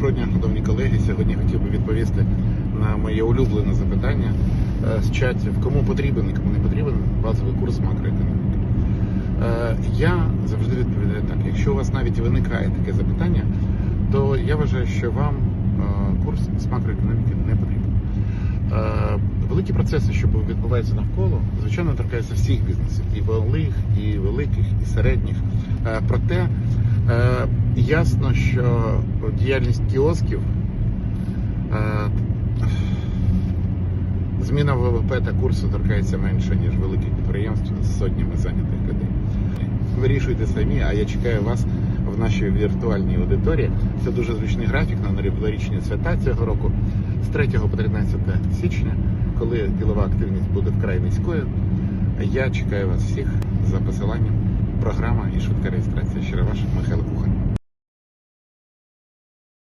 Доброго дня, шановні колеги. Сьогодні хотів би відповісти на моє улюблене запитання е, з чатів, кому потрібен і кому не потрібен базовий курс макроекономіки. Е, Я завжди відповідаю так. Якщо у вас навіть виникає таке запитання, то я вважаю, що вам е, курс з макроекономіки не потрібен. Великі процеси, що відбуваються навколо, звичайно, торкаються всіх бізнесів, і малих, і великих, і середніх. Проте е, ясно, що діяльність кіосків, е, зміна ВВП та курсу торкається менше, ніж великих підприємств з сотнями зайнятих людей. Вирішуйте самі, а я чекаю вас в нашій віртуальній аудиторії. Це дуже зручний графік на новорічні свята цього року з 3 по 13 січня, коли ділова активність буде вкрай низькою. Я чекаю вас всіх за посиланням. Програма і швидка реєстрація. Щиро ваш.